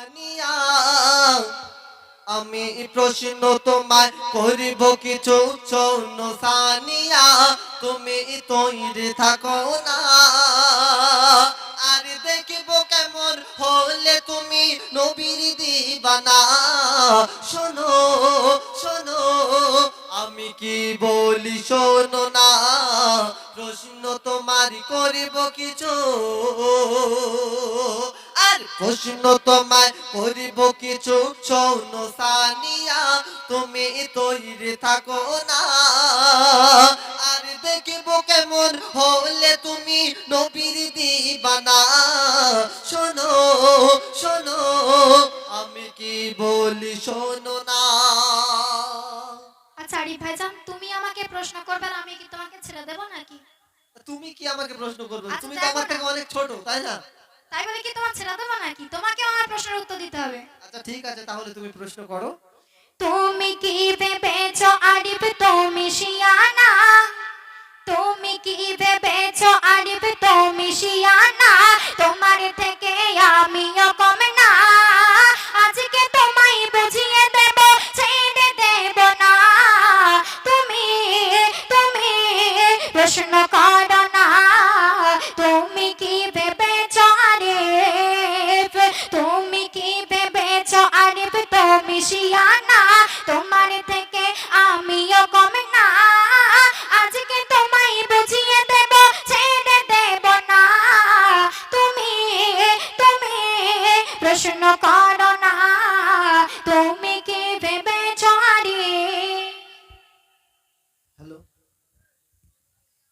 সানিয়া আমি প্রশ্ন তোমায় করিব কিছু চৌন সানিয়া। তুমি তৈরি থাকো না। আর দেখিব কেমন হলে তুমি নবীর দিবানা। শোনো শোনো, আমি কি বলি শোনো না। প্রশ্ন তোমার করিব কিছু প্রশ্ন তোমায় করিব কিছু শোনো সানিয়া তুমি তৈরি থাকো না। আর দেখিব কেমন হলে তুমি নবীর দিবানা। শোনো শোনো আমি কি বলি শোনো না। আচ্ছা আরিফ ভাইজান তুমি আমাকে প্রশ্ন করবে আমি কি তোমাকে ছেড়ে দেবো নাকি? তুমি কি আমাকে প্রশ্ন করবে? আচ্ছা, তুমি তো আমার থেকে অনেক ছোট তাই না? তাই বলে কি তোমার ছেড়ে দেবো নাকি? তোমাকে আমার প্রশ্নের উত্তর দিতে হবে। আচ্ছা ঠিক আছে তাহলে তুমি প্রশ্ন করো। তুমি কি ভেবেছো আরিফ তুমি শিয়ানা? তুমি কি ভেবেছো আরিফ তুমি শিয়ানা? তোমার থেকে আমিও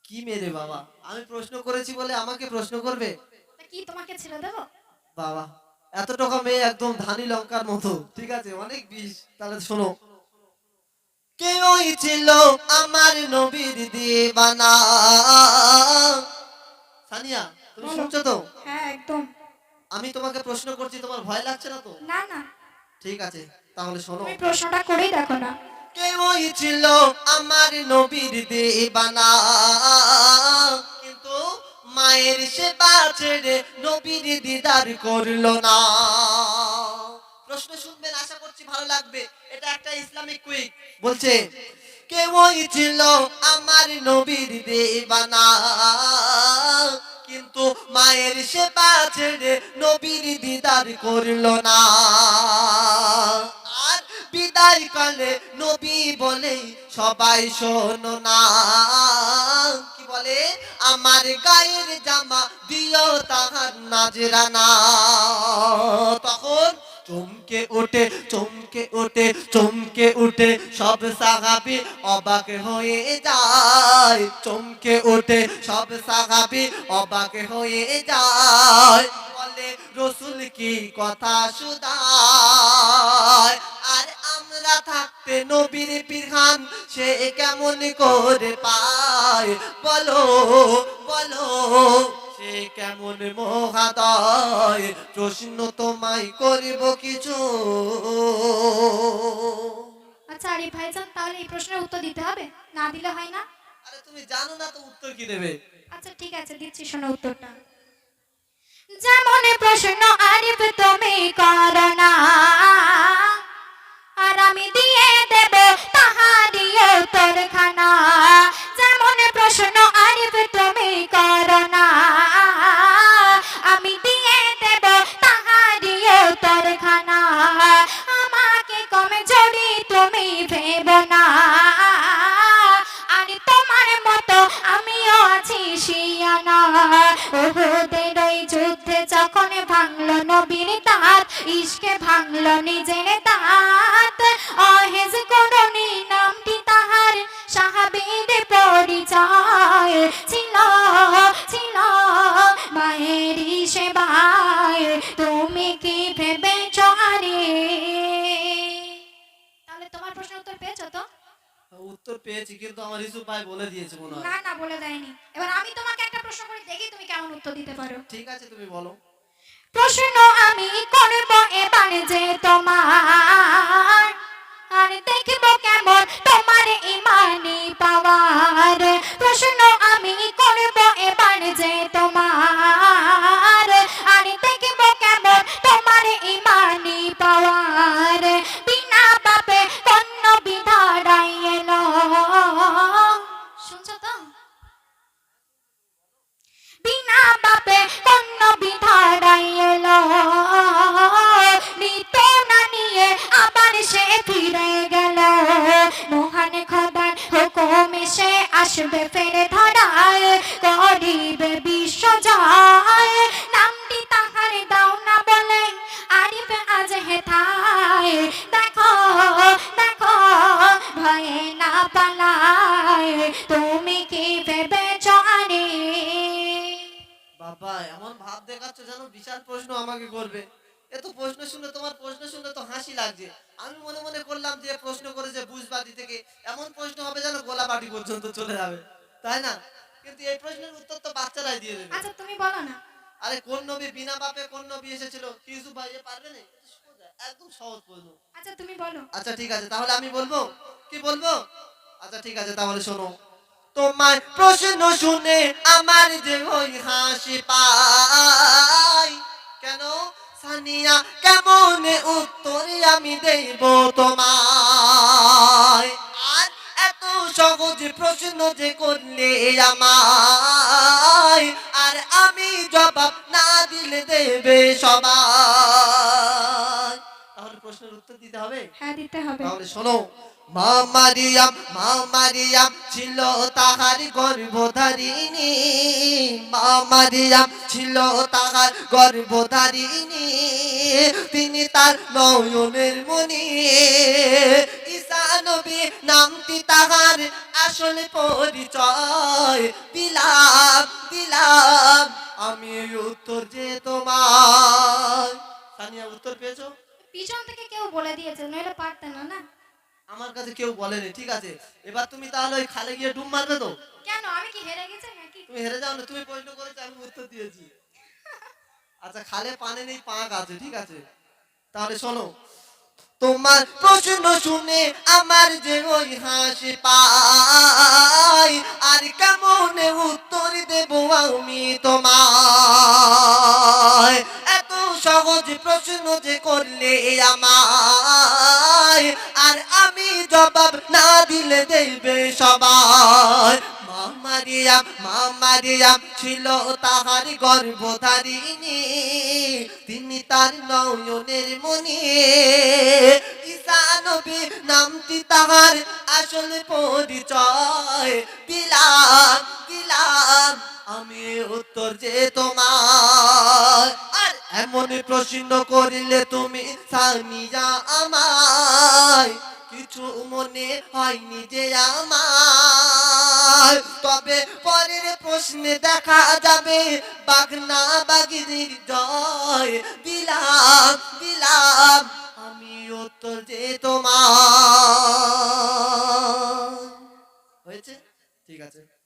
কি মেরে বাবা? আমি প্রশ্ন করেছি বলে আমাকে প্রশ্ন করবে? কি তোমাকে ছেড়ে দেবো? বাবা এত টাকা মেয়ে একদম ধানি লঙ্কার মতো ঠিক আছে? অনেক বিষ। তাহলে শোনো। কেউই ছিল আমার নবীর দিবানা। সানিয়া তুমি শুনছো তো? হ্যাঁ একদম। আমি তোমাকে প্রশ্ন করছি তোমার ভয় লাগছে না তো? না না। ঠিক আছে তাহলে শোনো। তুমি প্রশ্নটা করেই দেখো না। কেউই ছিল আমার নবীর দিবানা। কিন্তু মায়ের সেবা ছেড়ে নবীর দিদার করল না। প্রশ্ন শুনবেন, আশা করছি ভালো লাগবে। এটা একটা ইসলামিক কুইক বলছে, কেউই ছিল আমার নবীর দিবানা। কিন্তু মায়ের সেবা ছেড়ে নবীর দিদার করল না। বিদায় কালে নবী বলে, সবাই শোনো না। কি বলে? আমার গায়ের জামা দিও তাহার নাজরানা। তখন চমকে ওঠে চমকে ওঠে চমকে উঠে সব সাহাবি অবাক হয়ে যায়। চমকে ওঠে সব সাহাবি অবাক হয়ে যায়। বলে, রসুল কি কথা শুধায়? আর থাকতে নবীর পিরহান সে কেমন করে পায়? বলো বলো সে কেমন মহাদয়? প্রশ্ন তোমায় করিব কিছু। আচ্ছা আরিফ ভাইজান তাহলে এই প্রশ্নের উত্তর দিতে হবে? না দিলে হয় না? আরে তুমি জানো না তো উত্তর কি দেবে? আচ্ছা ঠিক আছে দিচ্ছি শোনো উত্তরটা। যেমন প্রশ্ন আরিফ তুমি করো না। ভাঙলো নবীর দাঁত ইশকে ভাঙলো নিজের দাঁত অহেজ করণী নামটি তাহার সাহাবীর পরিচয় ছিল ছিল। মায়ের সেবায় তুমি কি ভেবে চরে তাহলে তোমার প্রশ্নের উত্তর পেয়েছ তো? উত্তর পেয়েছি কিন্তু আমার ইসু ভাই বলে দিয়েছে মনে হয়। না না বলে দেয়নি। এবার আমি তোমাকে একটা প্রশ্ন করে দেখি তুমি কেমন উত্তর দিতে পারো। ঠিক আছে তুমি বলো। প্রশ্ন আমি করব এবার যে তোমার। আর দেখব তুমি কি ভেবেছ আরে বাবা এমন ভাব দেখাচ্ছ যেন বিশাল প্রশ্ন আমাকে করবে। এত প্রশ্ন শুনে তোমার প্রশ্ন শুনে তো হাসি লাগছে। আমি মনে মনে করলাম যে প্রশ্ন করেছে বুঝবাদি থেকে। এমন প্রশ্ন হবে যেন গোলা বাটি পর্যন্ত চলে যাবে। তাই না? কিন্তু এই প্রশ্নের উত্তর তো বাচ্চারাই দিয়ে দেবে। আচ্ছা তুমি বলো না। আরে কোন নবী বিনা বাপে কোন নবী এসেছিল? ইউসুফ ভাই পারবে না? একদম সহজ প্রশ্ন। আচ্ছা তুমি বলো। আচ্ছা ঠিক আছে তাহলে আমি বলব? কি বলব? আচ্ছা ঠিক আছে তাহলে শোনো। তোমার প্রশ্ন শুনে আমার যে ওই হাসি পাই। কেন? সানিয়া কেমন উত্তর আমি দেব তোমায়? আর এত সহজ প্রশ্ন যে করলে আমায়? আর আমি জবাব না দিলে দেবে সবাই। তাহলে প্রশ্নের উত্তর দিতে হবে? হ্যাঁ দিতে হবে। তাহলে শোনো মা মারিয়াম মা মারিয়াম ছিল তাহার গর্ভধারিণী। মা মারিয়াম ছিল তাহার গর্ভধারিণী। তিনি তার নয়নের মনি। নবী নামটি তাহার আসল পরিচয়। দিলাম দিলাম, আমি উত্তর যে তোমার উত্তর পেয়েছ? পিছন থেকে কেউ বলে দিয়েছে, নইলে পারতে না না? আমার কাছে কেউ বলেনি ঠিক আছে? এবার তুমি তাহলে ওই খালে গিয়ে ডুব মারবে তো? কেন? আমি কি হেরে গেছি নাকি? তুমি হেরে যাও না তুমি প্রশ্ন করেছ আমি উত্তর দিয়েছি। আচ্ছা খালে পানি নেই পাক আছে ঠিক আছে? তাহলে শোনো তোমার প্রশ্ন শুনে আমার যে ওই হাসি পাই আর কেমন উত্তর দেব আমি তোমায়? এত সহজ প্রশ্ন যে করলে আমায় আর আমি জবাব না দিলে দেবে সবাই। মা মারিয়াম মা মারিয়াম ছিল তাহার গর্ভধারিণী। তিনি তার নয়নের মনি। ঈসা নবী নামটি তাহার আসল পরিচয়। দিলাম দিলাম, আমি উত্তর যে তোমার। আর এমন প্রশ্ন করিলে তুমি সানিয়া আমায়। কিছু মনে হয়নি যে আমার তবে পরের প্রশ্নে দেখা যাবে, বাগনা বাগিনীর জয়। দিলাম দিলাম, আমি তো যে তোমার। হয়েছে? ঠিক আছে।